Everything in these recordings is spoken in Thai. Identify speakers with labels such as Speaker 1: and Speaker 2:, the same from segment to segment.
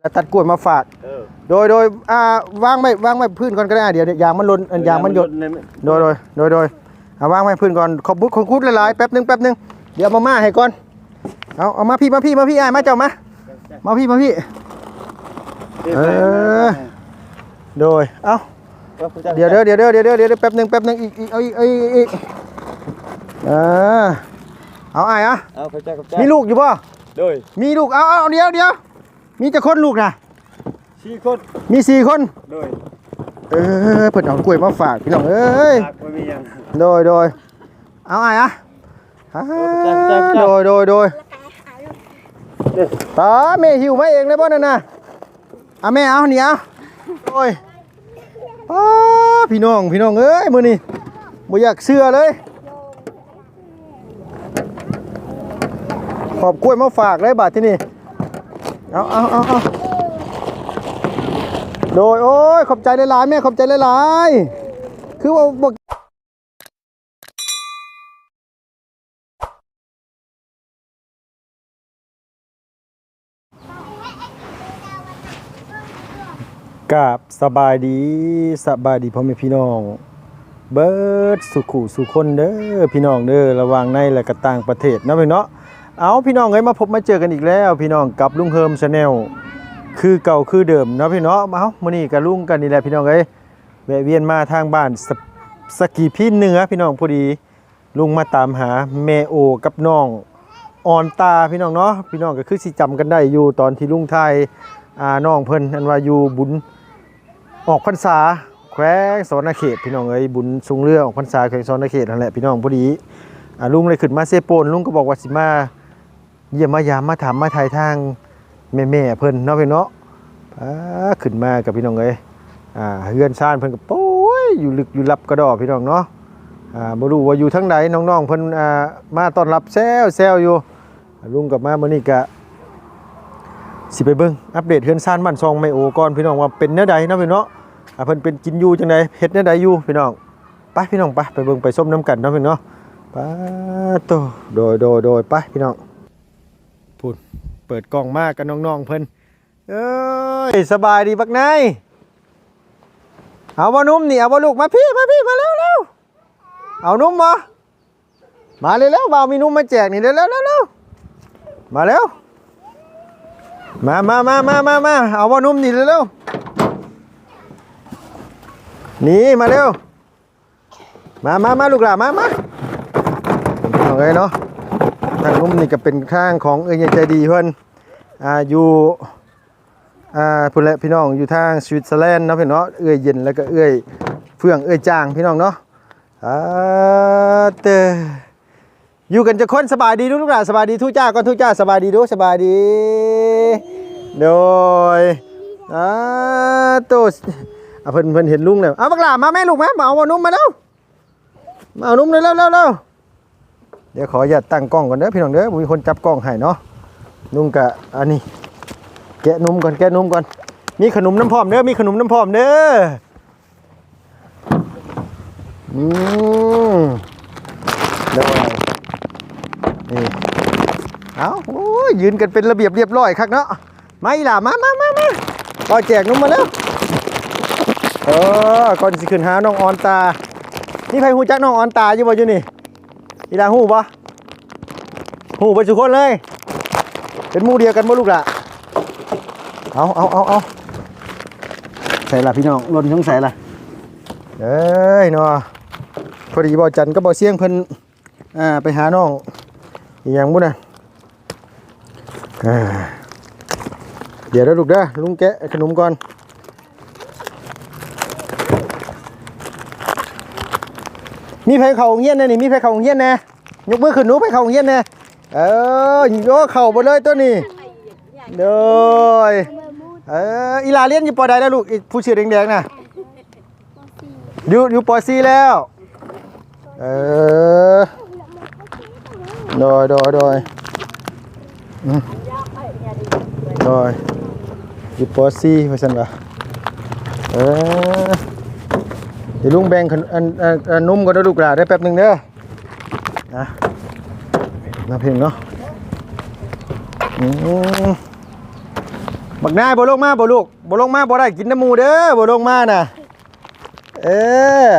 Speaker 1: แล้วตัดกล้วยมาฝาก
Speaker 2: เออ
Speaker 1: โดยโดยอ่าวางไว้วางไว้พื้นก่อนก็ได้อะเดี๋ยวเดี๋ยวยางมันหล่นอันยางมันหยด
Speaker 2: ใน
Speaker 1: โดยโดยโดยโดยเอาวางไว้พื้นก่อนขอบบุญของคุดหลายๆแป๊บหนึงแป๊บหนึงเดี๋ยวเอามาม่าให้ก่อนเอาเอามาพี่มาพี่มาพี่อ้ายมาเจ้ามามาพี่มาพี่เออโดยเอาเดี๋ยวเดี๋ยวเดี๋ยวเดี๋ยวเดี๋ยวเดี๋ยวเดี๋ยวแป๊บหนึงแป๊บหนึงอีกอีกเอาอีกเอาอีกอีกเออเอาอ้ายอะ
Speaker 2: เอาพระเจ้ากับ
Speaker 1: มีลูกอยู่ป่ะ
Speaker 2: โดย
Speaker 1: มีลูกเอาเอาเดี๋ยวเดี๋ยว มีจะคนลูกนะ
Speaker 2: สี่คน
Speaker 1: มีสี่คน
Speaker 2: โดย
Speaker 1: เออเพิ่นเอากล้วยมาฝากพี่น้องเอ้ย
Speaker 2: หากไม่มีหยัง
Speaker 1: โดยโดยเอาไงอะอ่า
Speaker 2: จับจับจับ
Speaker 1: โดยโดยโดยตาแม่หิวมาเองเลยบ่นั่นน่ะอะแม่เอานี่เอาโอ้ยป้าพี่น้องพี่น้องเอ้ยมื้อนี้บ่อยากเชื่อเลยขอบกล้วยมาฝากเลยบาดที่นี่ เอาเอาเอาเอาโดยโอ้ยขอบใจหลายๆแม่ขอบใจหลายๆคือว่าบ่กับสบายดีสบายดีพ่อแม่พี่น้อง เบิร์ดสุขุสุคนเด้อพี่น้องเด้อระว่างในและก็ต่างประเทศนาะพี่เนาะ เอาพี่น้องเอ้ยมาพบมาเจอกันอีกแล้ว พี่น้องกับลุงเฮิมชาแนลคือเก่าคือเดิมเนาะพี่นาะมาเฮามื้อนี้กับลุงกันนี่แหละพี่น้องเอ้ยแวะเวียนมาทางบ้านสสกีพี่เนื้อพี่น้องพอดีลุงมาตามหาแม่โอกับน้องอ่อนตาพี่น้องเนาะพี่น้องก็คือสิจำกันได้อยู่ตอนที่ลุงไทยอ่าน้องเพิ่นอันว่าอยู่บุญออกพรรษาแขวงสอนเขตพี่น้องเอ้ยบุญสูงเรือออกพรรษาแขวงสอนเขตนั่นแหละพี่น้องพอดีอ่าลุงเลยขึ้นมาเซโปนลุงก็บอกว่าสิมา เยี่ยมมายามมาถามมาถ่ายทางแม่แม่ๆเพิ่นเนาะพี่เนาะขึ้นมากับพี่น้องเอ้ยอ่าเฮือนชานเพิ่นก็โอ้ยอยู่ลึกอยู่ลับกระดอพี่น้องเนาะอ่าบ่รู้ว่าอยู่ทางใดน้องๆเพิ่นอ่ามาต้อนรับแซวแซวอยู่ลุงกับมามื้อนี้ก็สิไปเบิ่งอัปเดตเฮือนซ่านบ้านซองไมโอก่อนพี่น้องว่าเป็นแนวใดเนาะพี่เนาะอ่าเพิ่นเป็นกินอยู่จังไดเฮ็ดแนวใดอยู่พี่น้องไปพี่น้องไปไปเบิ่งไปส้มน้ำกันเนาะพี่เนาะไปโตโดยโดยโดยไปพี่น้อง พูดเปิดกล้องมากกันน้องๆเพิ่นเอ้ยสบายดีบักนายเอาบ่านุ่มนี่เอาบ่าลูกมาพี่มาพี่มาเร็วเร็วเอานุ่มมามาเร็วเร็วบ่าวมีนุ่มมาแจกนี่เร็วเร็วเร็วมาเร็วมามามามามามาเอาว่านุ่มนี่เร็วๆนี่มาเร็วมามามาลูกหลามามาเอาไงเนาะ ทางนุ่มนี่ก็เป็นข้างของเอ้ยใจดีเพื่อนอ่าอยู่อ่าพุ่นและพี่น้องอยู่ทางสวิตเซอร์แลนด์เนาะพี่น้องเอื้อยเย็นแล้วก็เอื้อยเฟื่องเอื้อยจางพี่น้องเนาะอ่าเตออยู่กันจะคนสบายดีดูลูกหลานสบายดีทุกจ้าก่อนทุกจ้าสบายดีดูสบายดี โดยอ่าตัวอะเพิ่นเพิ่นเห็นลุงแล้วเอาบักหลามาแม่ลูกแม่มาเอานุ่มมาแล้วมาเอานุ่มเลยเร็วเร็วเร็ว เดี๋ยวขออย่าตตั้งกล้องก่อนเด้อพี่น้องเด้อมีคนจับกล้องให้เนาะนุ่งกะอันนี้ แกะนุ่มก่อนแกะนุ่มก่อนมีขนมน้ำพร้อมเด้อมีขนมน้ำพร้อมเด้ออืมเด้อนี่เอาโอ้ยยืนกันเป็นระเบียบเรียบร้อยครับเนาะไมาอีหล่ามามามามาปล่อยแจกนุ่มมาแล้วเออก่อนสิขึ้นหาน้องออนตานี่ใครหูจักน้องออนตาอยู่บ่อยู่นี่ อีหล่าหูบ่หูไปสุกคนเลย เป็นมู่เดียวกันบ่ลูกละเอาเอาเอาเอาใส่ละพี่น้องลนช่องใส่ละเอ้ยเนาะพอดีบ่จันก็บ่เสียงเพิ่นอ่าไปหาน้องอีกอย่างบุญนะอ่าเดี๋ยวเด้อลูกเด้อลุงแกะขนมก่อน มีไผเข่าเงี้ยนแน่นี่มีไผเข่าเงี้ยนแน่ยกมือขึ้นหนูไผเข่าเงี้ยนแน่เออโยกเข่าไปเลยตัวนี้เด้อยเอออีลาเลียนอยู่ปอใดแล้วลูกอีผู้ชื่อแดงๆน่ะอยู่อยู่ปอซีแล้วเออโดยโดยโดยอืมโดยอยู่ปอซี่ว่าซั่นว่าเออ เดี๋ยวลุงแบ่งขนอันอันอันนุ่มก็ได้ลูกหลานได้แป๊บหนึ่งเด้อนะมาเพียงเนาะอืมบักนายบ่ลงมาบ่ลูกบ่ลงมาบ่ได้กินน้ำมูเด้อบ่ลงมาน่ะเออ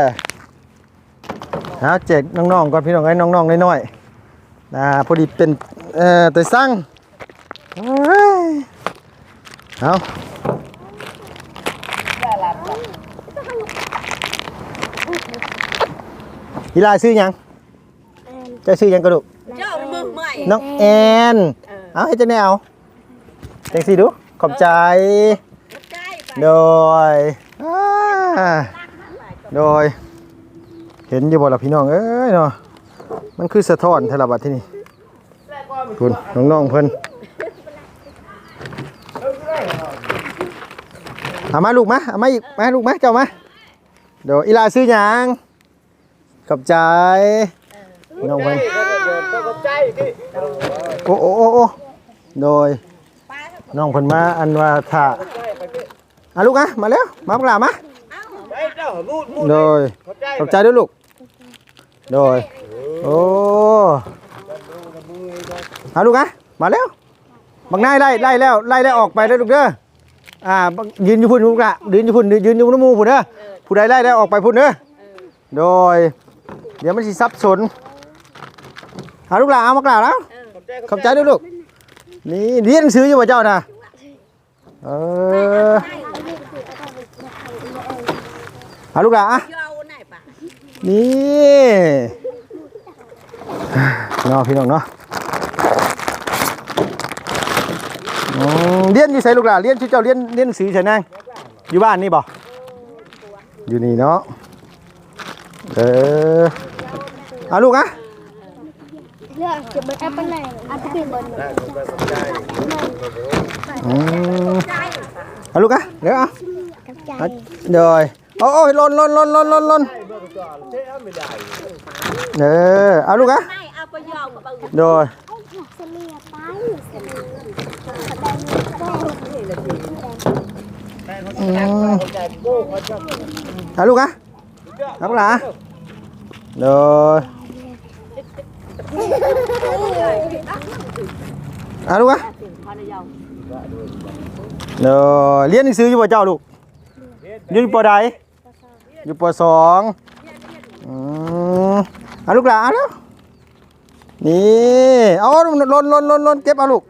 Speaker 1: เอาแจกน้องๆก่อนพี่น้องไอ้น้องๆน้อยๆนะพอดีเป็นเอ่อแต่สั่งโอ้ยเอา อีลาชื่อหยังเจะชื่อหยังกระดูก
Speaker 3: เจ้ามือใหม่
Speaker 1: น้องแอนเอาให้เจะแนวจังสีดูขอบใจ
Speaker 3: ใกล้ไป
Speaker 1: โดยอ่าโดย เห็นอยู่บ่ล่ะพี่น้อง เอ้ยเนาะ มันคือสะท้อนทะละบัดที่นี่คุณน้องๆเพิ่นเอามาลูกมาเอามาอีกมาลูกมาเจ้ามาเดี๋ยวอีลาซื้อหยัง ขอบใจน้องเพิ่น
Speaker 2: ก็ใจที่
Speaker 1: โอ้โอ้โอ้โอ้โดยน้องเพิ่นมาอันว่าถ้าอะลูกอะมาแล้วมาพวกหลามา
Speaker 2: ใจเจ้ามูดมูด
Speaker 1: โดย
Speaker 2: เข้าใจ
Speaker 1: ขอบใจด้วยลูกโดยโอ้เอาลูกอะมาแล้วบังนายไล่ไล่แล้วไล่แล้วออกไปแล้วลูกเด้ออ่าบักยืนอยู่พุ่นลูกละยืนอยู่พุ่นยืนอยู่น้ำหมูพุ่นเด้อผู้ใดไล่แล้วออกไปพุ่นเด้อโดย เดี๋ยวมันสิซับสนเอาลูกหลาเอามากล่าวแล้วขอบใจด้วยลูกนี่เรียนหนังสืออยู่ป่ะเจ้านะเออเอาลูกหลานอะ
Speaker 3: เจ้าไหนปะ
Speaker 1: นี่เนาะพี่น้องเนาะอืมเรียนอยู่ใส่ลูกหลานเรียนชื่อเจ้าเรียนเรียนหนังสือใช่นางอยู่บ้านนี่บ่อยู่นี่เนาะเออ เอาลูกอะ
Speaker 4: เลือกจะเบิร์แอปเปิลไหนอันที่เบิร์
Speaker 1: อืมเอาลูกอะเดี๋ยวเอา
Speaker 4: กับใจ
Speaker 1: เอาเดี๋ยวโอ้โอ้ยหล่นหล่นหล่นหล่นหล่นหล่นเออเอาลูกอะ
Speaker 3: ไม่เอาไปยอมกับเอา
Speaker 1: เดี๋ยว
Speaker 4: เสลียไปเสลีย
Speaker 1: อืมเอาลูกอะเอาลูกอะเดี๋ยวเอาลูกอะ
Speaker 3: พอได้ยอ
Speaker 1: เดี๋ยวเรียนหนังสืออยู่ป่ะเจ้าลูกเรียนอยู่ปอใดอยู่ปอสองอืมเอาลูกหลานเอาแล้วนี่เอาลนลนลนลนเก็บเอาลูก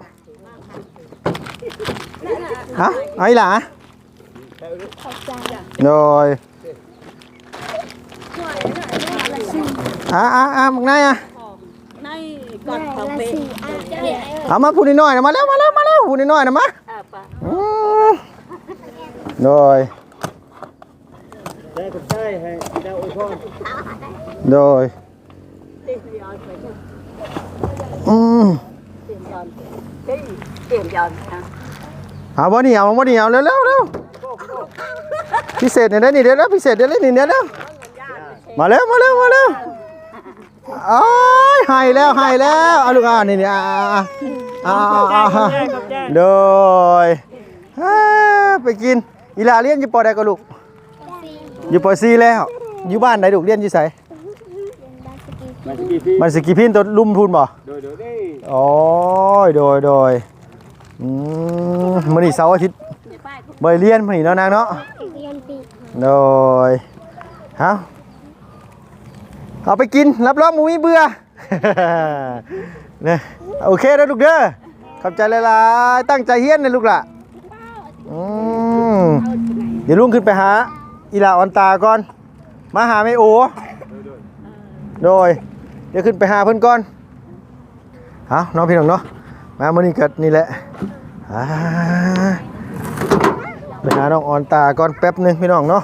Speaker 1: ฮะเอาอีหล่ะ
Speaker 4: ขอบใจ
Speaker 1: โดยอ่าอ่าอ่ามึงนายอะ
Speaker 3: ก่อนเขาเป็น
Speaker 4: เดียว
Speaker 1: เอามาพูดนิดหน่อยนะมาแล้วมาแล้วมาแล้วพูดนิดหน่อยนะมา
Speaker 3: อ่าปะ
Speaker 1: อืมโดย
Speaker 2: ใจกับใจให้เจ้าอวยพร
Speaker 1: โดย
Speaker 3: ตียอนไป
Speaker 1: อืม
Speaker 3: ตียอนเตียอนนะ
Speaker 1: เอาบ่เหนียวบ่เหนียวเร็วเร็วเร็วพิเศษเนี่ยได้นี่เดี๋ยวแล้วพิเศษเดี๋ยวแล้วนี่เดี๋ยวแล้วมาแล้วมาแล้วมาแล้ว โอ้ยให้แล้วให้แล้วเอาลูกอะนี่นี่อ่าอ่าอ่าอ่าโดยอ่าไปกินอีหลาเรียนอยู่ปอใดก็ลูกอยู่ปอซีแล้ว อยู่บ้านไหนลูกเรียนอยู่ไส
Speaker 4: บ้านสกี
Speaker 2: มาสกีพี่
Speaker 1: มันสกีพินตัวลุ่มทุนบ่
Speaker 2: โดยโดยได้
Speaker 1: โอ้ยโดยโดยอืมมื้อนี้เสาร์อาทิตย์
Speaker 3: ในป้ายพวก
Speaker 1: บ่ได้เรียนมื้อนี้เนาะนางเนาะ
Speaker 4: เรียนปี
Speaker 1: โดยฮะ เอาไปกิน รับรองมูมีเบื่อเนี่ยโอเคแล้วลูกเด้อขอบใจหลายๆตั้งใจเฮี้ยนนะลูกล่ะอืมเดี๋ยวลุงขึ้นไปหา อีหลาออนตาก่อน มาหาไม่โอโดย เดี๋ยวขึ้นไปหาเพิ่อนก่อนเอาน้องพี่น้องเนาะมามื่อนี้ก็นี่แหละไปหาน้องออนตาก่อนแป๊บหนึงพี่น้องเนาะ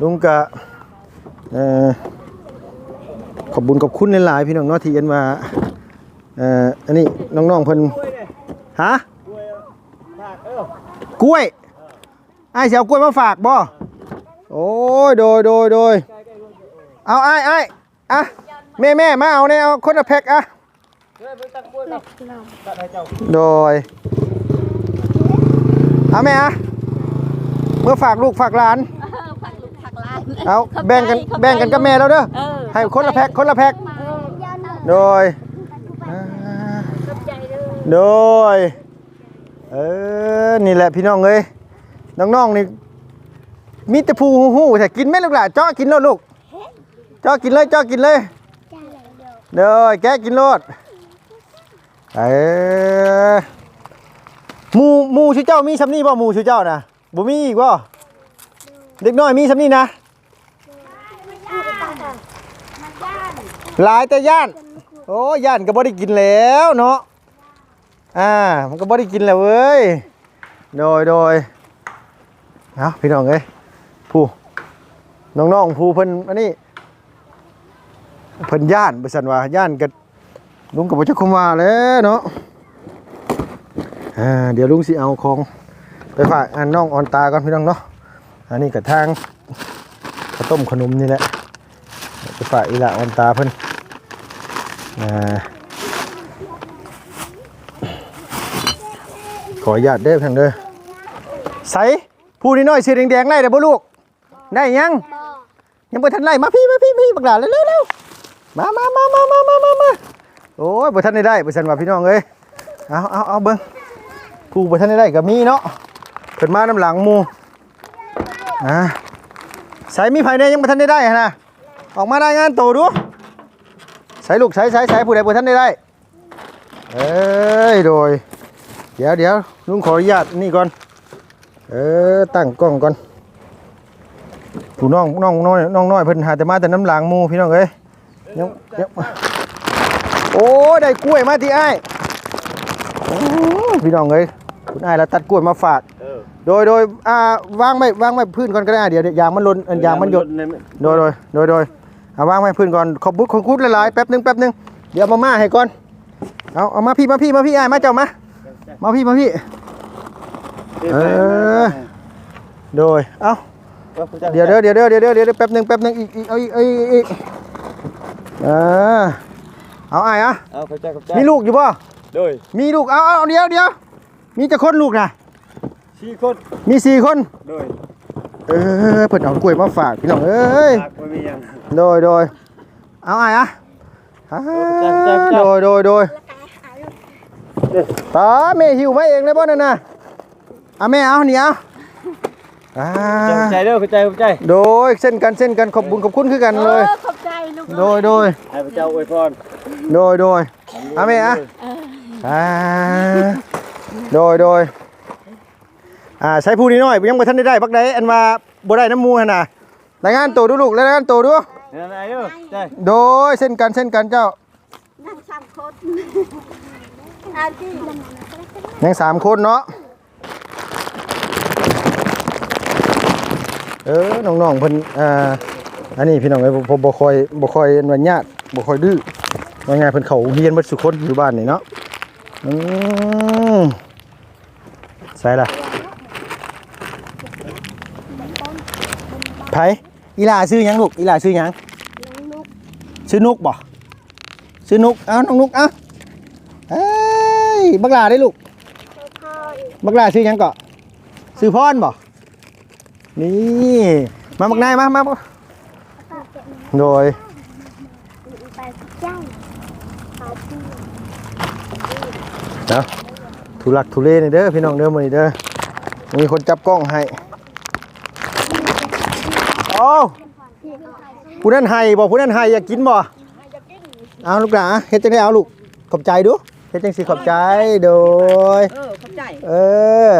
Speaker 1: ลุงกะเอ่อ ขอบบุญขอบคุณหลายๆพี่น้องเนาะที่เอ็นมาเอ่ออันนี้น้องๆเพิ่นฮะ
Speaker 2: ก
Speaker 1: ล้วยไอ้เสียวกล้วยมาฝากบ่โอ้ยโดยโดยโดยเอาไอ้ไอ้อะแม่แม่มาเอาเนี่ยเอาคนละแพ็คอะโดยเอาแม่อะเมื่อฝากลูกฝากหลาน เอาแบ่งกันแบ่งกันกับแม่แล้วเด้อ
Speaker 3: เออ
Speaker 1: ให้คนละแพ็คคนละแพ็ค
Speaker 4: ยาวหน่อย
Speaker 1: โดยอ่า
Speaker 4: ขอบใจด้วย
Speaker 1: โดยเออนี่แหละพี่น้องเอ้ยน้องๆนี่มีแต่ผู้หู้ๆแต่กินไหมลูกหล่ะเจาะกินแล้วลูกเจาะกินเลยเจาะกินเลย
Speaker 4: จ้าเลยเดี๋ยว
Speaker 1: เด้อแกะกินโลดเออหมูหมูชื่อเจ้ามีซำนี้บ่หมูชื่อเจ้าน่ะบ่มีอีกบ่เด็กน้อยมีซำนี้นะ หลายแต่ย่าน โอ้ย่านก็บ่ได้กินแล้วเนาะอ่ามันก็บ่ได้กินแล้วเว้ยโดยโดยเอาพี่น้องเอ้ยผู้น้องๆผู้เพิ่นอันนี้เพิ่นย่านบ่ซั่นว่าย่านก็ลุงก็บ่จักคุมว่าแล้วเนาะอ่าเดี๋ยวลุงสิเอาของไปฝากอันน้องออนตาก่อนพี่น้องเนาะอันนี้ก็ทางข้าวต้มขนมนี่แหละ ไปฝากอีหละออนตาเพิ่นขออนุญาตเด้อทางเด้อใสผู้น้อยๆสีแดงๆไล่ได้บ่ลูก ได้ยัง ยังบ่ทันไล่มาพี่มาพี่พี่บักหลาเร็วเร็วมามามามามามามามาโอ้ยบ่ทันได้ได้บ่ซั่นว่าพี่น้องเอ้ยเอาเอาเอาเบิ่งผู้บ่ทันได้ได้ก็มีเนาะเพิ่นมาน้ำหลังหมู่อ่าใส่มีไผเนี่ยยังบ่ทันได้ได้หั่นะ ออกมารายงานตัวดูใส่ลูกใส่ใส่ใส่ผู้ใดบ่ทันได้ได้เอ้ยโดย เดี๋ยวเดี๋ยวลุงขออนุญาตนี่ก่อน เออตั้งกล้องก่อนผู้น้องน้องน้อยน้องน้อยเพิ่นหาแต่มาแต่น้ำหลางมูพี่น้องเอ้ยยังยังโอ้ได้กล้วยมาที่อ้ายโอ้พี่น้องเอ้ยคุณอ้ายเราตัดกล้วยมาฝากโดยโดยอ่าวางไม่วางไม่พื้นก่อนก็ได้เดี๋ยวยางมันลนยางมันหยดโดยโดยโดยโดย เอาวางไว้พื้นก่อนขอบบุญขอบคุณหลายๆแป๊บหนึงแป๊บหนึงเดี๋ยวเอามาม่าให้ก่อนเอาเอามาพี่มาพี่มาพี่อ้ายมาเจ้ามามาพี่มาพี่เออโดยเอาเดี๋ยวเดี๋ยวเดี๋ยวเดี๋ยวเดี๋ยวเดี๋ยวแป๊บหนึงแป๊บหนึงอีกอีกเอาอีกเอาอีกอีกเออเอาไอ้อะ
Speaker 2: เอาเข้าใจเข้าใจ
Speaker 1: มีลูกอยู่ป่ะ
Speaker 2: โดย
Speaker 1: มีลูกเอาเอาเดี๋ยวเดี๋ยวมีจะคนลูกนะ
Speaker 2: สี่คน
Speaker 1: มีสี่คน
Speaker 2: โดย
Speaker 1: เออเพิ่นเอากล้วยมาฝากพี่น้องเอ้ย
Speaker 2: ฝากบ่มีหยัง
Speaker 1: โดยโดยเอาไอ้อะอ่า
Speaker 2: จับจับจับ
Speaker 1: โดยโดยโดยตาแม่หิวมาเองเลยบ่นั่นน่ะอะแม่เอานี่เอาอ่า
Speaker 2: เข้าใจเด้อเข้าใจเข้าใจ
Speaker 1: โดยเส้นกันเส้นกันขอบบุญขอบคุณคือกันเลย
Speaker 3: ขอบใจลูก
Speaker 1: โดยโดย
Speaker 2: ให้พระเจ้าอวยพร
Speaker 1: โดยโดยเอาไหมอะอ่าโดยโดยอ่าใช้ผู้นี้หน่อยยังบ่ทันได้ได้บักใดอันว่าบ่ได้น้ำมูหั่นน่ะรายงานตัวดูลูกรายงานตัวดู
Speaker 2: นั่นไอ้เด้อใจ
Speaker 1: โดยเส้นกันเส้นกันเจ้า
Speaker 3: นั่งสามคนอาที่
Speaker 1: ยังสามคนเนาะ เออ น้องๆเพิ่นอ่า อันนี้พี่น้องเอ้ยผมบ่ค่อยบ่ค่อยอันว่าญาติบ่ค่อยดื้อว่าไงเพิ่นเข้าโรงเรียนเบิดสุคนอยู่บ้านนี่เนาะ อืมใส่ล่ะไผ อีหลาซื้อหยังลูกอีหลาซื้อหยัง
Speaker 4: ลูก
Speaker 1: ซื้อนุกบ่ซื้อนุกเอ้าน้องนุกเอ้าเอ้ยบักหลาได้ลูก
Speaker 4: พ่อ
Speaker 1: บักหลาซื้อหยังเกาะซื้อพรบ่นี่มาบักนายมามา
Speaker 4: พ่อเก็บ
Speaker 1: โดย
Speaker 4: ไปเจ้าเอาพี่
Speaker 1: เนะทุลักทุเลนี่เด้อพี่น้องเด้อมื้อนี้เด้อมีคนจับกล้องให้ โอ้ผู้นั้นให้บ่ผู้นั้นให้อยากกินบ่เอาลูกหลาเฮ็ดจังได๋เอาลูกขอบใจดูเฮ็ดจังสิขอบใจโดย
Speaker 3: เออขอบใจ
Speaker 1: เออ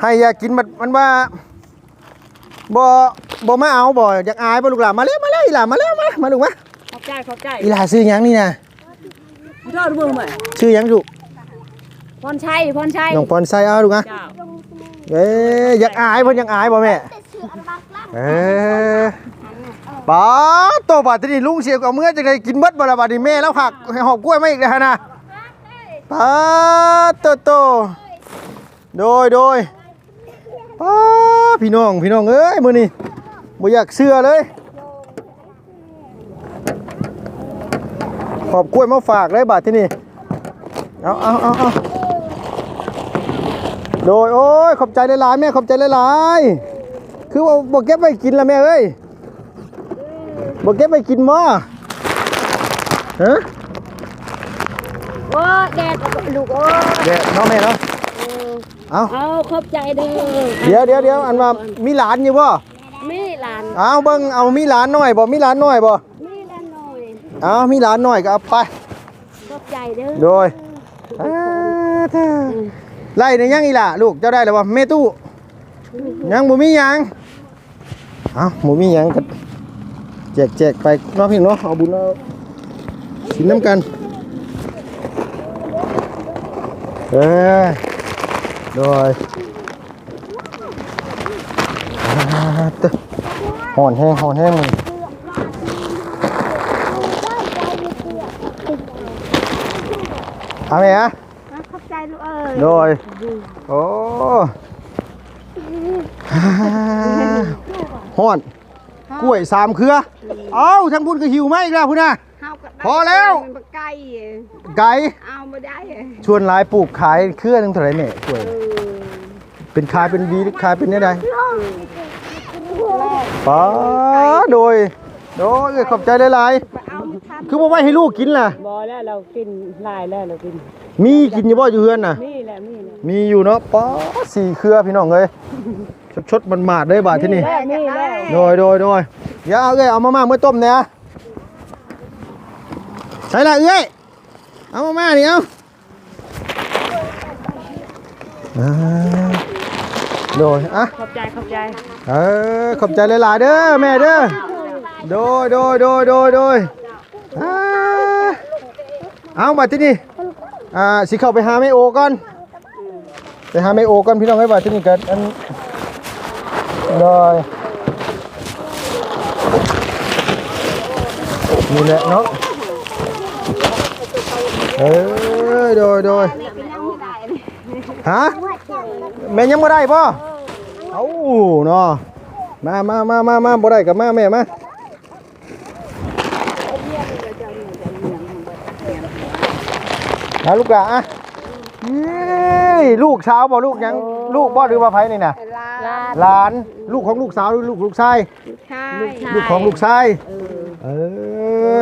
Speaker 1: ให้อยากกินมันมันว่าบ่บ่มาเอาบ่อยากอายบ่ลูกหลานมาแล้วมาแล้วอีหลานมาแล้วมามาลูกมา
Speaker 3: ขอบใจขอบใจ
Speaker 1: อีหลานซื้อหยังนี่นะ
Speaker 3: ยอดเบิ่งไหม
Speaker 1: ชื่อหยังลูก
Speaker 3: พรชัยพรชัย
Speaker 1: น้องปอนไซเอาลูกนะ
Speaker 3: เจ้า
Speaker 1: เอ้ยอยากอายเพิ่นอยากอายบ่แม่
Speaker 4: แต่เสืออันบักล่ำ
Speaker 1: เออป๋าโตบาดนี้ลุงเสียกับเมื่อจังไดกินเบิดบ่ล่ะบาดนี้แม่แล้วผักให้หอบกล้วยมาอีกแล้วนะป๋าโตโตโดยโดยป๋าพี่น้องพี่น้องเอ้ยมื้อนี้บ่อยากเชื่อเลยขอบกล้วยมาฝากเลยบาทที่นี่เอาเอาเอาเอาโดยโอ้ยขอบใจหลายๆแม่ขอบใจหลายๆ คือว่าบอกเก็บไปกินละแม่เอ้ยบอกเก็บไปกินมั้ฮะ
Speaker 4: โอ้แดดลูกโอ้
Speaker 1: เดี๋ยวน้องแม่เนาะเอา
Speaker 3: เอาขอบใจเด้อ
Speaker 1: เดี๋ยวเดี๋ยวเดี๋ยวอันว่ามีหลานอยู่บ่
Speaker 3: มีหลาน
Speaker 1: เอาเบิ่งเอามีหลานน้อยบ่มีหลานน้อยบ่
Speaker 3: มีหลานน้อย
Speaker 1: เอามีหลานน้อยก็เอาไป
Speaker 3: ขอบใจเด้อ
Speaker 1: โดยอ่าเท่าไล่ในยังอีหล่ะลูกเจ้าได้แล้วบ่แม่ตู้ยังบ่มีหยัง เอาบ่มีหยังก็แจกแจกไปเนาะพี่เนาะเอาบุญเอาสินน้ำกัน เออโดยอ่าเต้อหอนแห้งหอนแห้งเลยเอาไหมอะ
Speaker 3: ขอบใจลูกเอ้ย
Speaker 1: โดยโอ้ฮ้ อนกล้วยสามเครือ เอ้าทั้งพุ่นก็หิวไหมอีกแล้วพุ่นน่ะ
Speaker 3: เฮาก็ได้
Speaker 1: พอแล้ว
Speaker 3: มันบ่ไกล
Speaker 1: ไก่
Speaker 3: เอาบ่ได้
Speaker 1: ชวนหลายปลูกขายเครือหนึงเท่าไหร่แม่กล้วย เป็นขายเป็นวีหรือขายเป็นได้ป้าโดยโดยขอบใจหลาย
Speaker 3: เอาทัน
Speaker 1: ๆคือบ่ไว้ให้ลูกกินล่ะ
Speaker 5: บอแล้วเรากินลายแล้วเรากิน
Speaker 1: มีกินอยู่บ่อยู่เฮือนน่ะ
Speaker 5: นี่แหละนี่แหละ
Speaker 1: มีอยู่เนาะป้าสี่เครือพี่น้องเอ้ย ชดชดๆมันมาดๆเลยบาทที่นี่
Speaker 5: แล้วนี่แล้ว
Speaker 1: โดยโดยโดยอย่าเอาเอ้ยเอามาม่าเมื่อต้มเนี่ยใช่ละเอ้ยเอามาม่านี่เอาอ่าโดยอะ
Speaker 5: ขอบใจขอบใจ
Speaker 1: เออขอบใจหลายๆเด้อแม่เด้อโดยโดยโดยโดยโดยอ่าเอาบัดที่นี่อ่าสิเข้าไปหาแม่โอก่อนไปหาแม่โอก่อนพี่น้องให้บัดที่นี่กันอันโดยนี่ แหละเนาะเออโดยโดยฮะแม่ยังบ่ได้ป่ะเอ้าเนาะมามามามามาบ่ได้กับมาแม่มาเอาลูกหลานอะเย้ยลูกสาวบ่ลูกยังลูกบ่หรือว่าไผนี่น่ะ
Speaker 3: ลา
Speaker 1: หลานลูกของลูกสาวหรือลูกลูกชาย
Speaker 3: ใช่
Speaker 1: ลูกของลูกชายเออ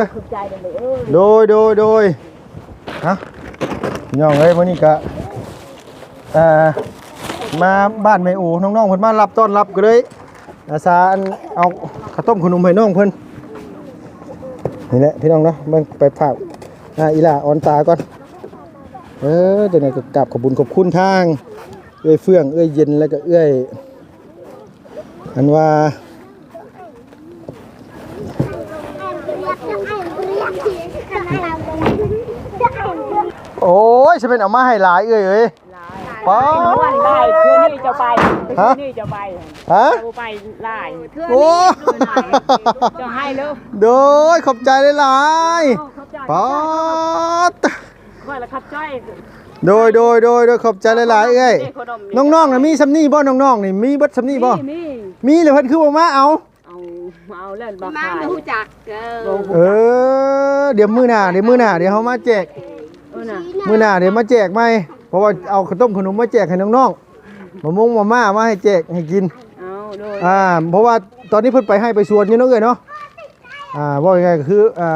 Speaker 1: โดยโดยโดยฮะพี่น้องเอ้ยวันนี้ก็เอ่อมาบ้านแม่อูน้องๆเพิ่นมารับต้อนรับก็เลยอาสาอันเอาข้าวต้มขนมให้น้องเพิ่นนี่แหละพี่น้องเนาะเบิ่งไปฝากอ่าอีหล่าออนตาก่อนเออเดี๋ยวนี้ก็กราบขอบคุญขอบคุณทางเอ้ยเฟื่องเอ้ยเย็นแล้วก็เอ้ย อันว่าโอ้ยจะเป็นเอามาให้หลายเอ้ยเอ้ยป้า
Speaker 5: วันไล่คืนนี้จะไปคืนนี้จะไป
Speaker 1: ฮะ
Speaker 5: เอาไปไล่
Speaker 1: โอ้
Speaker 5: จะให้เลย
Speaker 1: โดยขอบใจหลาย
Speaker 5: ขอบใจ
Speaker 1: ๆป้าด
Speaker 5: ว่าแล้วครับจ้อย
Speaker 1: โดยโดยโดยโดยขอบใจหลายๆเอ้ยน้องๆน่ะมีสำนีบ่น้องๆนี่มีเบัดสำนีบ่
Speaker 5: นี่
Speaker 1: มีเลยเพิ่นคือบ่มาเอา
Speaker 5: เอาเอาแล้วมา
Speaker 3: มา
Speaker 5: ขาย
Speaker 3: ไม่รู้จักเออ
Speaker 1: เออ เดี๋ยวมื้อหน้าเดี๋ยวมื้อหน้าเดี๋ยวเฮามาแจก
Speaker 5: เออน่ะ
Speaker 1: มื้อหน้าเดี๋ยวมาแจกใหม่เพราะว่าเอาขาวต้มขนมมาแจกให้น้องๆมะม่วงมาม่ามาให้แจกให้กิน
Speaker 5: เอาโดย
Speaker 1: อ่า เพราะว่าตอนนี้เพิ่นไปให้ไปสวนอยู่เนาะเอ้ยเนาะ อ่าว่ายังไงก็คืออ่า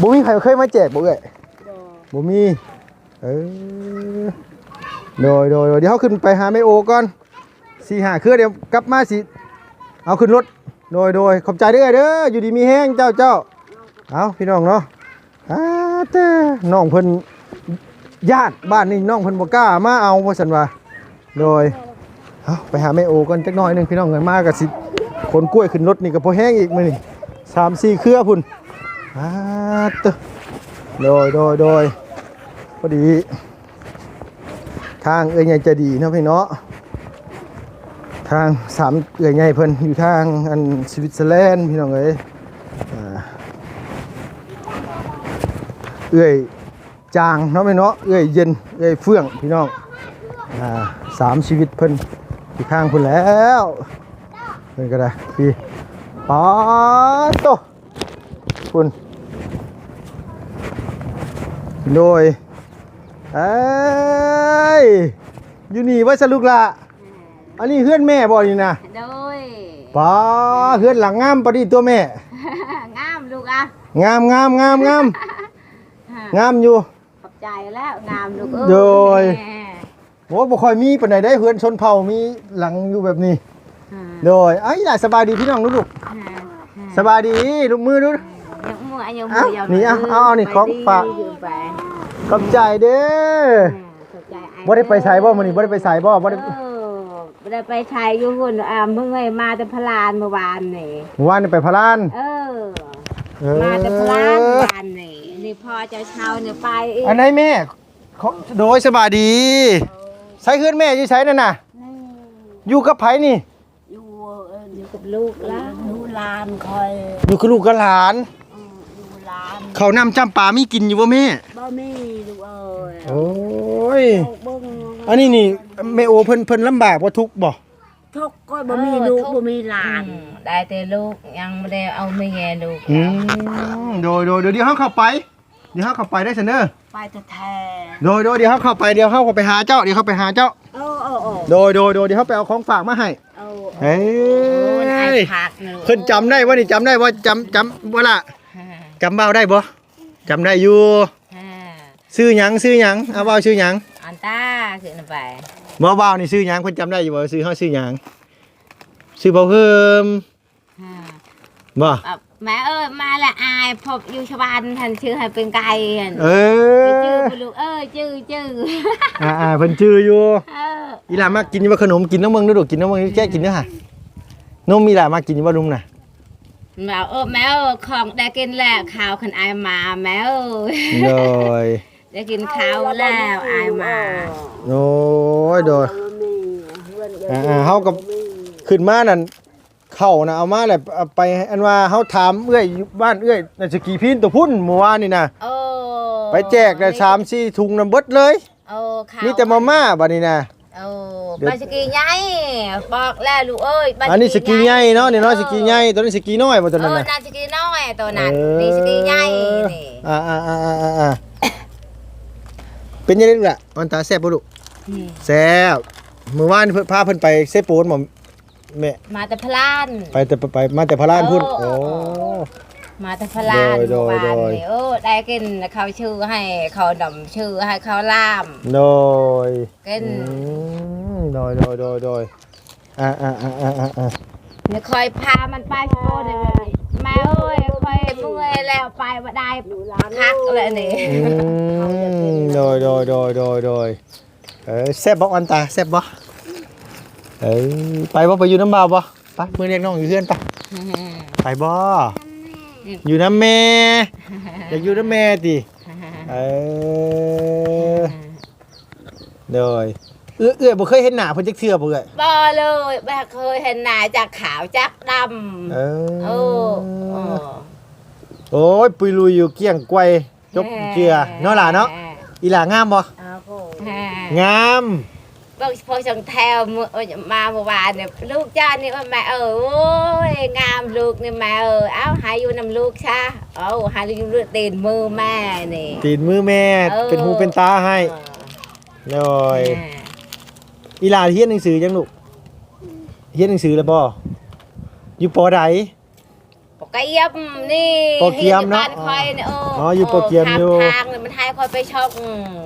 Speaker 1: บ่มีใครเคยมาแจกบ่เอ้ยบ่มี เออ โดยโดยโดยเดี๋ยวเฮาขึ้นไปหาแม่โอก่อน สี่หาคือเดี๋ยวกลับมาสิเอาขึ้นรถโดยโดยขอบใจเด้อเด้ออยู่ดีมีแห้งเจ้าเจ้าเอาพี่น้องเนาะอาเต้น้องเพิ่นญาติบ้านนี่น้องเพิ่นบ่กล้ามาเอาว่าซั่นว่าโดยเอาไปหาแม่โอก่อนจักหน่อยหนึงพี่น้องเงินมากกับสิคนกล้วยขึ้นรถนี่ก็พอแห้งอีกมื้อนี่สามสี่เครือพุ่นอาเตอะโดยโดยโดยพอดี ทางเอ้ยใหญ่จะดีนะพี่เนาะ ทางสามเอ้ยใหญ่เพิ่นอยู่ทางอันสวิตเซอร์แลนด์พี่น้องเอ้ยเอ่อยจางเนาะพี่เนาะเอ้ยเย็นเอ้ยเฟื่องพี่น้องอ่าสามชีวิตเพิ่นที่ข้างเพุ่นแล้วเพิ่นก็ได้พี่ป๊าโตพุ่นโดยเอ้ยอยู่นี่ว่าสลุกละ อันนี้เฮือนแม่บ่นี่นะ
Speaker 3: โดย
Speaker 1: ป้าเฮือนหลังงามปะดิตัวแม่
Speaker 3: งามลูกอะ
Speaker 1: งามงามงามงามงามอยู่
Speaker 3: ขอบใจแล้วงามลูกเอ้
Speaker 1: โดย
Speaker 3: แม่
Speaker 1: โอ้บ่ค่อยมีปานใดได้เฮือนชนเผ่ามีหลังอยู่แบบนี้
Speaker 5: อ่า
Speaker 1: โดยไอ้ยล่ะสบายดีพี่น้องลูกๆสบายดีลูกมือดู
Speaker 5: ยังมือยัง
Speaker 1: เอ้า
Speaker 5: มือยาว
Speaker 1: นี่เอาเอาเอานี่ของฝาก
Speaker 5: ไป
Speaker 1: ขอบใจเด้อบ่ได้ไปไสบ่มื้อนี้บ่ได้ไปไสบ่บ่ได้
Speaker 5: เออบ่ ได้ไปใช้อยู่หุ่นอ่าเมื่อไงมาแต่พลานเมื่อวานนี่
Speaker 1: เมื่อวานนี่ไปพะลาน
Speaker 5: เออ
Speaker 1: เออ
Speaker 5: มาแต่พลานเมื่อวานนี่นี่พอเจ้าเช้าเนี่ยไปอีก
Speaker 1: อันไหนแม่ขอโดยสบายดีใช้เฮือนแม่อยู่ไสนั่นน่ะอยู่กับไผนี่
Speaker 3: อยู่เอ่ออยู่กับลูกแล้วดูหลานคอย
Speaker 1: อยู่กับลูกกับหลาน
Speaker 3: ดูหลาน
Speaker 1: เขาวนำจำปามีกินอยู่บ่แม่
Speaker 3: บ่มีลูกเอ้ย
Speaker 1: โอ้ย
Speaker 3: เอาเบิ่ง
Speaker 1: อันนี้นี่แม่โอเพิ่นเพิ่นลำบากบ่ทุกข์บ่
Speaker 3: ทุกข์ก็บ่มีลูกบ่มีหลาน
Speaker 5: อืมได้แต่ลูกยังไม่ได้เอาไม่แง่ลูก
Speaker 1: อืมโดยโดยเดี๋ยวเดี๋ยวเฮาเข้าไป เดี๋ยวเฮาเข้าไปได้เสนอ
Speaker 3: ไปแต่แท้
Speaker 1: โดยโดยเดี๋ยวเฮาเข้าไปเดี๋ยวเฮาก็ไปหาเจ้าเดี๋ยวเขาไปหาเจ้า
Speaker 3: โอ้โอ้โอ้
Speaker 1: โดยโดยโดยเดี๋ยวเฮาไปเอาของฝากมาให้
Speaker 3: โอ้
Speaker 1: เฮ้
Speaker 5: โอ้นาย
Speaker 1: ย
Speaker 5: ผักหนู
Speaker 1: เพิ่นจำได้ว่านี่จำได้ว่าจำจำบ่ล่ะ
Speaker 5: ฮ่า
Speaker 1: จำเบ้าได้บ่จำได้อยู่
Speaker 5: ฮ่า
Speaker 1: ชื่อหยังชื่อหยังเอาเบ้าชื่อหยัง
Speaker 5: อันตาขึ้นไป
Speaker 1: บ่เบ้านี่ชื่อหยังเพิ่นจำได้อยู่บ่ชื่อเฮาชื่อหยังชื่อเบาเพิ่ม
Speaker 5: ฮ่า
Speaker 1: บ่
Speaker 5: อะแม่เอ้ยมาและอายพบอยู่ชาวบ้านท่านชื่อให้เป็นไก่หั่น
Speaker 1: เอ
Speaker 5: ไปชื่อ
Speaker 1: อ
Speaker 5: ไปลูกเอ้ยชื่อชื่อ
Speaker 1: อ่าอ่าเพิ่นชื่ออยู่
Speaker 5: เออ
Speaker 1: อีหลามากินอยู่ว่าขนมกินน้ำเมืองดูดูกินน้ำเมืองแก้กินเด้อค่ะนมมีหลามากินอยู่ว่านุ่มน่ะ
Speaker 5: แมวเออแมวของได้กินแล้วข้าวคันอายมาแมว
Speaker 1: โดย
Speaker 5: ได้กินข้าวแล้วอายมา
Speaker 1: โอ้ยโดย
Speaker 3: บ่มีเพื่อนเอ้ย
Speaker 1: อ่าอ่าเฮากับขึ้นมานั่นเข้านะเอามาแหละเอาไปให้อันว่าเฮาถามเอื้อยอยู่บ้านเอื้อยน่ะสกีพินตัวพุ่นเมื่อวานนี่นะ
Speaker 5: โอ้
Speaker 1: ไปแจกได้3 4ถุงน้ำเบิดเลย
Speaker 5: โอ้ข้าว
Speaker 1: มีแต่มาม่าบัดนี้นะ
Speaker 5: โอ้
Speaker 1: เดี๋ยว
Speaker 5: บาสกีใหญ่บอกแล้วลูกเอ้ยบา
Speaker 1: อันนี้สกีใหญ่เนาะนี่เนาะสกีใหญ่ตัวนี้สกีน้อยบ่ตัว
Speaker 5: เอ
Speaker 1: นั้น
Speaker 5: อ
Speaker 1: น่ะ
Speaker 5: นั่นสกีน้อยตัวนั้น
Speaker 1: เออ
Speaker 5: นี่สกีใหญ่นี่
Speaker 1: อ่าอ่าอ่าอ่าอ่า เป็นยังไงลูกล่ะมันตาแซ่บบ่ลูก
Speaker 5: นี่
Speaker 1: แซ่บเมื่อวานเพิ่นพาเพิ่นไปเซโปนหม่อมแม่
Speaker 5: มาแต่พลาน
Speaker 1: ไปแต่ไปมาแต่พระลานพุ่น
Speaker 5: โอ้
Speaker 1: โอ้
Speaker 5: มาแต่พลาน
Speaker 1: โดย
Speaker 5: เมื่อวาน
Speaker 1: โดย
Speaker 5: นี่โอ้ได้กินเขาชื่อให้เขาดำชื่อให้เขาล่าม
Speaker 1: โดย
Speaker 5: กิน
Speaker 1: อืมโดยโดยโดยโดยอ่าอ่าอ่าอ่าอ่าอ่า
Speaker 5: นี่คอยพามันไปโปนี่ แม่เอ้ยคอยเมื่อยแล้วไปบ่ได้พักเลยนี่
Speaker 1: อืมโดยโดยโดยโดยโดยเออแซ่บบ่อันตาแซ่บบ่เออไปบ่ไปอยู่น้ำบ่าวบ่ไปมือเรียกน้องอยู่เพื่อนไปไปบ่อยู่น้ำแม่อยากอยู่น้ำแม่ติเออโดย เอื้อเอื้อบ่เคยเห็นหน้าเพิ่นจักเทื่อบ่เอ้ย
Speaker 5: บ่เลยแม่เคยเห็นหน้าจากขาวจากดำ
Speaker 1: เออ
Speaker 5: โอ้โอ้
Speaker 1: โอ้ยปุยลุยอยู่เกี้ยงไกวจบเกลือเนาะล่ะเนาะอีหล่างามบ่
Speaker 3: เอาโห
Speaker 1: งาม
Speaker 5: บางพอจังแถวมื้อมาเมื่อวานเนี่ยลูกจ้านี่ว่าแม่เออโอ้ยงามลูกนี่แม่เออเอ้าหาอยู่นำลูกซะเอ้าหาอยู่ด้วยตีนมือแม่นี่
Speaker 1: ตีนมือแม่
Speaker 5: เออ
Speaker 1: เป็นหูเป็นตาให้โดย
Speaker 5: เออ
Speaker 1: อีหล่าเรียนหนังสือยังลูกเรียนหนังสือแล้วบ่อยู่ปอใด
Speaker 5: ปกเกียมนี่
Speaker 1: ปกเกียมเนอะ
Speaker 5: ฮ็ดอยู่บ้คอยนี่โอ้
Speaker 1: อ๋ออยู่ปกเกียมอยู่
Speaker 5: ทางนี่มันให้คอยไปชก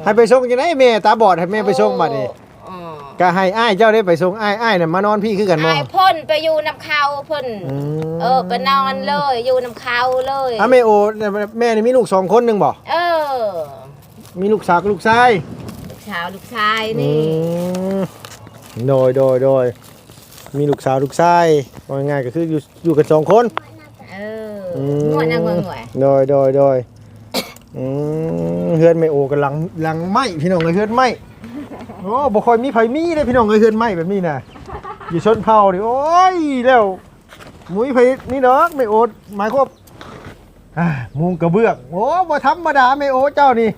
Speaker 1: ให้ไปส่งจังไดแม่ตาบอดให้แม่ไปส่งบัดนี้
Speaker 5: อ๋อ
Speaker 1: ก็ให้อ้ายเจ้าได้ไปส่งอ้ายอ้ายน่ะมานอนพี่คือกันบ่
Speaker 5: ไอ้พ่นไปอยู่น้ำเขาพ่น
Speaker 1: อืม
Speaker 5: เออไปนอนเลยอยู่น้ำเขาเลย
Speaker 1: อะแม่โอแม่นี่มีลูกสองคนหนึงบ่
Speaker 5: เออ
Speaker 1: มีลูกสาวกับลูกชาย
Speaker 5: ลูกสาวลูกชายนี่
Speaker 1: อืม โดยโดยโดยมีลูกสาวลูกชายว่าง่ายๆก็คืออยู่อยู่กันสองคน
Speaker 5: เออ
Speaker 1: อืม
Speaker 5: งวดนะงวดงวด
Speaker 1: โดยโดยโดยอืมเฮือนไม่โอกันหลังหลังไหมพี่น้องเอ้ยเฮือนไหมโอ้บ่ค่อยมีไผมีเลยพี่น้องเอ้ยเฮือนไหมแบบนี้น่ะอยู่ชนเผ่านี่โอ้ยแล้วมุ้ยไผนี่ดอกไม่โอหมายความอ่ามุงกระเบื้องโอ้บ่ธรรมดาไม่โอเจ้านี่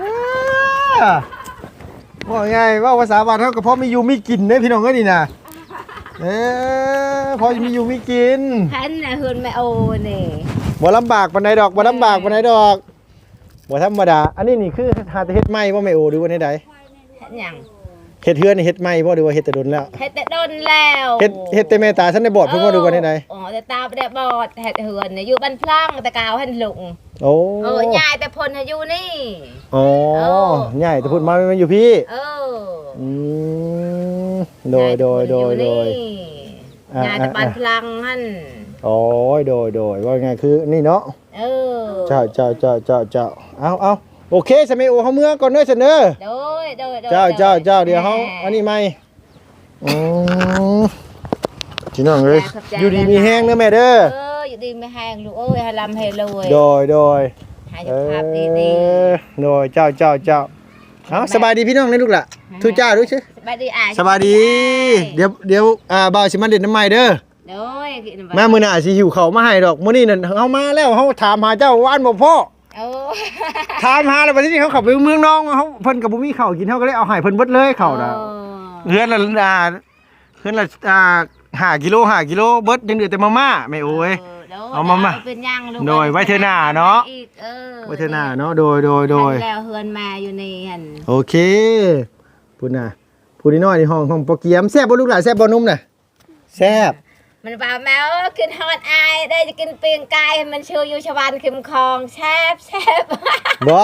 Speaker 1: อ่า ว่าไงว่าภาษาบ้านเฮาก็พอมีอยู่มีกินเด้พี่น้องเอ้ยนี่น่ะเออพอมีอยู่มีกิน
Speaker 5: พันน่ะเฮือนแม่โอนี่
Speaker 1: บ่ลำบากปานใดดอกบ่ลำบากปานใดดอกบ่ธรรมดา อันนี้นี่คือหาแต่เฮ็ดไม้บ่แม่โอหรือว่าใด
Speaker 5: เฮ็ดหยัง
Speaker 1: เเฮ็ดเฮือนนี่เฮ็ดใหม่บ่หรือว่าเฮ็ดแต่ดนแล้ว
Speaker 5: เฮ็ดแต่ดนแล้ว
Speaker 1: เฮ็ดเฮ็ดแต่แม่ตาฉันได้บอดเพิ่นบ่ดูว่าได้ได
Speaker 5: อ๋อแต่ตาบ่ได้บอดเฮ็ดเฮือนเนี่ยอยู่บ้านพลังแต่กาวหันลุง
Speaker 1: โอ้
Speaker 5: เออยายแต่พลให้อยู่นี่
Speaker 1: อ๋อ
Speaker 5: เออ
Speaker 1: ใหญ่แต่พูดมามันอยู่พี่
Speaker 5: เออ
Speaker 1: อืมโดยโดยโดยโดยอ่า
Speaker 5: ยายแต่บ้านพลังหั่น
Speaker 1: โอ้ยโดยโดยว่าไงคือนี่เนาะ
Speaker 5: เออ
Speaker 1: เจ้าเจ้าเจ้าเจ้าเจ้าเอาเอาโอเคสมัยโอเฮาเมื่อก่อนเด้อเสนอ
Speaker 5: โดยโดยโดย
Speaker 1: เจ้าเจ้าเจ้าเดี๋ยวเฮา
Speaker 5: แม่
Speaker 1: อันนี้ใหม่อืมพี่น้องเอ้ย
Speaker 5: ขอบใจ
Speaker 1: อยู่ดีมีแห้งเด้อแม่เด้อ
Speaker 5: เอออยู่ดีไม่แห้งลูกเอ้ยให้ลำให้รวย
Speaker 1: โดยโดย
Speaker 5: ให้
Speaker 1: เอ
Speaker 5: สุขภาพ
Speaker 1: อ
Speaker 5: ดี
Speaker 1: โดยเจ้าเจ้าเจ้าเอาสบายดีพี่น้องเลยลูกล่ะทุกเจ้าดูสิ
Speaker 5: ๆสบายดีอะ
Speaker 1: สบายดี เดี๋ยวเดี๋ยวอ่าบ่าวสิมาเด็ดน้ำใหม่เด้อ
Speaker 5: โดยกิน
Speaker 1: แม่มื้อหน้าสิหิวข้าวมาให้ดอกมื้อนี้นั่นเฮามาแล้วเฮาถามหาเจ้าว่านบ่พ่อ
Speaker 5: โอ้
Speaker 1: ถามหาแล้วบัดนี้เขาเข้าไปเมืองน้องเฮาเพิ่นก็บ่มีข้าวกินเฮาก็เลยเอาให้เพิ่นเบิดเลยข้าวน่ะเฮือนละอ่าเฮือนละอ่า5กิโล5กิโลเบิดยังเหลือแต่มาม่าแม่โอ้ย เอามามา
Speaker 5: เป็นยังลูก
Speaker 1: โดยไว้เทื่อหน้าเนาะ
Speaker 5: อีกเออ
Speaker 1: ไว้เทื่อหน้าเนาะโดยโดยโดย
Speaker 5: หันแล้วเฮือนมาอยู่ในหัน
Speaker 1: โอเคพูดน่ะพูดน้อยๆในห้องของโปรเกียมแซ่บบ่ลูกหลานแซ่บบ่นุ่มน่ะแซ่บ
Speaker 5: มันว่าแมวกินฮอดอายได้จะกินเปียงไก่มันชื่ออยู่ชวันคิมคองแซ่บแซ่บ
Speaker 1: บ่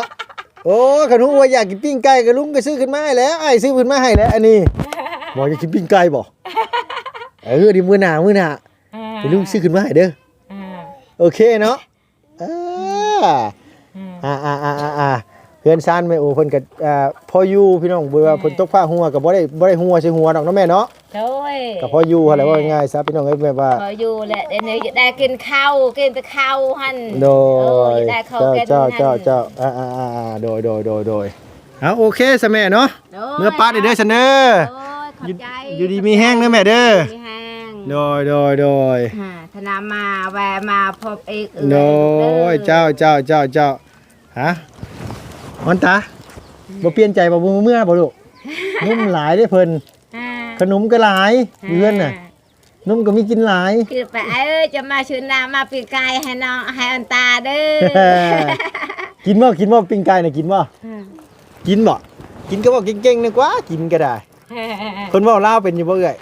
Speaker 1: โอ้ขนุว่าอยากกินปิ้งไก่ก็ลุงก็ซื้อขึ้นมาให้แล้วไอ้ายซื้อขึ้นมาให้แล้วอันนี้บ่อยากกินปิ้งไก่บ่เออเดิมื้อหน้ามื้อหน้าเดี๋ยวลุงซื้อขึ้นมาให้เด้อ โอเคเนาะอ่าอ่าอ่าอ่าอ่าเพื่อนซ่านแม่โอเพิ่นก็อ่าพออยู่พี่น้องเบื่อว่าเพิ่นตกฟ้าหัวก็บ่ได้บ่ได้หัวใส่หัวดอกเนาะแม่เนาะ
Speaker 5: โดย
Speaker 1: ก็พออยู่หั่นแหละว่าง่ายๆซะพี่น้องเอ้ยแบบว่า
Speaker 5: พออยู่แหละเดี๋ยวนี้จะได้กินข้าวกินแต่ข้าวหัน
Speaker 1: โด
Speaker 5: เออยจะได้ข้าว
Speaker 1: เจ้า
Speaker 5: กิน
Speaker 1: เจ้า
Speaker 5: หั่น
Speaker 1: เจ้าเจ้าอ่าอ่าอ่าอ่าโดยโดยโดยโดยเอาโอเคสะแม่เนาะ
Speaker 5: โดย
Speaker 1: เมื่อป้าได้เด้อซันเด้อ
Speaker 5: โอ้ยขอบใจ
Speaker 1: อยู่ดีมีแห้งนะแม่เด้อ
Speaker 5: มีแห้ง
Speaker 1: โดยโดยโดย
Speaker 5: ฮะธนามาแวะมาพบอีกเอ่
Speaker 1: โดยเจ้าเจ้าเจ้าเจ้าฮะออนตาบ่เปลี่ยนใจบ่บ่เมื่อบ่ลูกนุ่มหลายเด้อเพิ่น
Speaker 5: อ่า
Speaker 1: ขนมก็หลายเพื่อนน่ะนุ่มก็มีกินหลาย
Speaker 5: คือไปเอ้ยจะมาชื่อนามาปีกายให้น้องให้อันตาเด้อ
Speaker 1: กินบ่กินบ่ปิ้งไก่น่ะกินบ่กินบ่กินก็บ่เก่งๆนึกว่ากินก็ได้ คนเว้าลาวเป็นอยู่บ่เอ่ย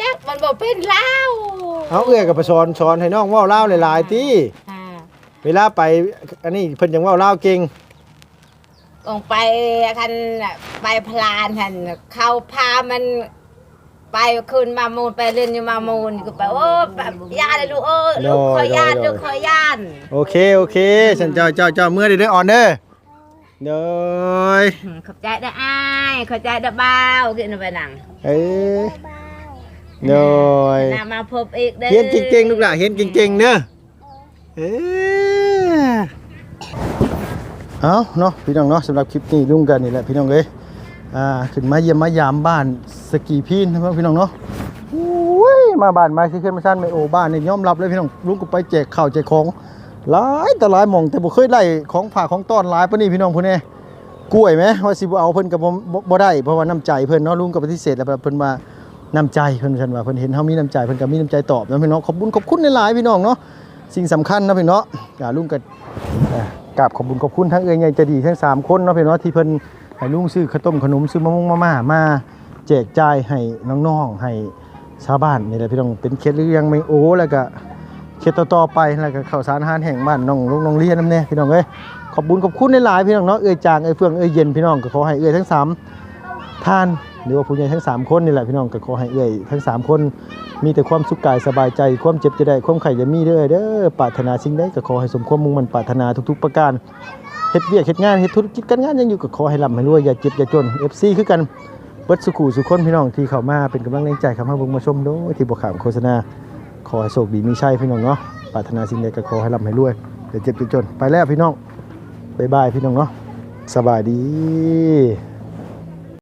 Speaker 5: จักมันบอกเป็นเล่า
Speaker 1: เอาเอื้อยกับไปสอนสอนให้น้องเว้าลาวหลายๆติ
Speaker 5: อ่า
Speaker 1: เวลาไปอันนี้เพิ่นยังเว้าลาวเก่ง
Speaker 5: ออกไปคันไปพลานหันเขาพามัน ไปคืนมามูลไปเล่นอยู่มามูลก็ไปโอ้แบบย่านเลยลูกเอ้ยลูกขอย่านลูกขอย่าน
Speaker 1: โอเคโอเคฉันเจ้าเจ้าเจ้าเมื่อได้เด้อออนเด้อเด้อ
Speaker 5: อืมขอบใจเด้ออ้ายขอบใจเด้อบ่าวกินไปหนัง
Speaker 1: เอ้ย เด้อ
Speaker 5: นามาพบอีกเด้อ
Speaker 1: เฮียนเก่งๆลูกหล่ะเฮียนเก่งๆเด้อเอ้ยเอาเนาะพี่น้องเนาะสำหรับคลิปนี้ลุงกันนี่แหละพี่น้องเอ้ยอ่าขึ้นมาเยี่ยมมายามบ้านสกีพีนนะครับพี่น้องเนาะโอ้ยมาบ้านมาสิขึ้นมาสั้นไม่โอบ้านนี่ยอมรับเลยพี่น้องลุงก็ไปแจกข้าวแจกของหลายแต่หลายหมองแต่บ่เคยได้ของฝากของต้อนหลายปานนี้พี่น้องพุ่นเอ้กล้วยไหมว่าสิบ่เอาเพิ่นก็บ่บ่บ่ได้เพราะว่าน้ำใจเพิ่นเนาะลุงก็ปฏิเสธแล้วเพิ่นว่า น้ำใจเพิ่นฉันว่าเพิ่นเห็นเฮามีน้ำใจเพิ่นก็มีน้ำใจตอบนะพี่น้องขอบคุณขอบคุณหลายๆพี่น้องเนาะสิ่งสำคัญนะพี่เนาะอ่าลุงก็เอ่อกราบขอบคุณขอบคุณทั้งเอ้ยใหญ่ใจดีทั้งสามคนเนาะพี่เนาะที่เพิ่นให้ลุงซื้อข้าวต้มขนมซื้อมะม่วงมาม่ามาแจกจ่ายให้น้องๆให้ชาวบ้านนี่แหละพี่น้องเป็นเคสเรื่องไม่โอ้แล้วก็เคสต่อๆไปแล้วก็ข้าวสารหารแห่งบ้านน้องลุงน้องเรียนนำแน่พี่น้องเอ้ยขอบคุญขอบคุณหลายๆพี่น้องเนาะเอ้ยจางเอ้ยเฟืองเอ้ยเย็นพี่น้องก็ขอให้เอ้ยทั้งสาม ท่าน หรือว่าผู้ใหญ่ทั้งสามคนนี่แหละพี่น้องก็ขอให้เอ้ยทั้งสามคนมีแต่ความสุขกายสบายใจ ความเจ็บจะได้ความไข่จะมีเด้อเด้อปรารถนาสิ่งใดก็ขอให้สมความมุ่งมั่นปรารถนาทุก ๆ ประการเฮ็ดเวียกเฮ็ดงานเฮ็ดธุรกิจการงานยังอยู่ก็ขอให้ร่ำให้รวยอย่าเจ็บอย่าจน FC คือกันเบิดสุขุสุขคนพี่น้องที่เข้ามาเป็นกำลังแรงใจเข้ามาเบิ่งมาชมโดยที่บ่ขามโฆษณาขอให้โชคดีมีชัยพี่น้องเนาะปรารถนาสิ่งใดก็ขอให้ร่ำให้รวยอย่าเจ็บอย่าจน ไปแล้วพี่น้องบ๊ายบายพี่น้องเนาะสบายดี